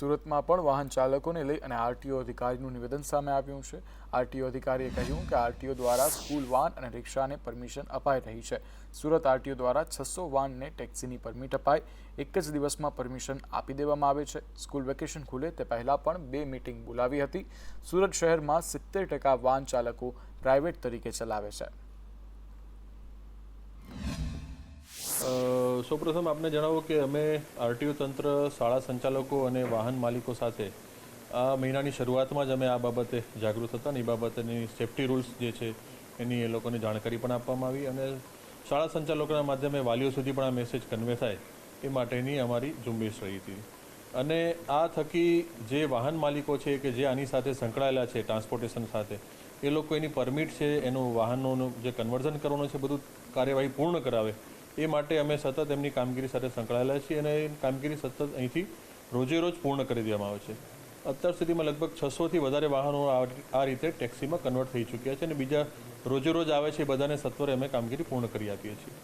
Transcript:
સુરતમાં પણ વાહન ચાલકોને લઈ અને આરટીઓ અધિકારીનું નિવેદન સામે આવ્યું છે. આરટીઓ અધિકારીએ કહ્યું કે આરટીઓ દ્વારા સ્કૂલ વાન અને રિક્ષાને પરમિશન અપાઈ રહી છે. સુરત આરટીઓ દ્વારા છસો વાનને ટેક્સીની પરમિટ અપાય એક જ દિવસમાં પરમિશન આપી દેવામાં આવે છે. સ્કૂલ વેકેશન ખુલે તે પહેલાં પણ બે મીટિંગ બોલાવી હતી. સુરત શહેરમાં સિત્તેર ટકા વાહન ચાલકો પ્રાઇવેટ તરીકે ચલાવે છે. સૌપ્રથમ આપને જણાવો કે અમે આરટીઓ તંત્ર, શાળા સંચાલકો અને વાહન માલિકો સાથે આ મહિનાની શરૂઆતમાં જ અમે આ બાબતે જાગૃત હતા અને એ બાબતની સેફ્ટી રૂલ્સ જે છે એની એ લોકોને જાણકારી પણ આપવામાં આવી અને શાળા સંચાલકોના માધ્યમે વાલીઓ સુધી પણ આ મેસેજ કન્વે થાય એ માટેની અમારી ઝુંબેશ રહી હતી. અને આ થકી જે વાહન માલિકો છે કે જે આની સાથે સંકળાયેલા છે ટ્રાન્સપોર્ટેશન સાથે, એ લોકો એની પરમિટ છે, એનું વાહનોનું જે કન્વર્ઝન કરવાનું છે, બધું કાર્યવાહી પૂર્ણ કરાવે એ માટે અમે સતત એમની કામગીરી સાથે સંકળાયેલા છીએ અને કામગીરી સતત અહીંથી રોજે રોજ પૂર્ણ કરી દેવામાં આવે છે. અત્યાર સુધીમાં લગભગ છસોથી વધારે વાહનો આ આ રીતે ટેક્સીમાં કન્વર્ટ થઈ ચૂક્યા છે અને બીજા રોજે રોજ આવે છે એ બધાને સત્વરે અમે કામગીરી પૂર્ણ કરી આપીએ છીએ.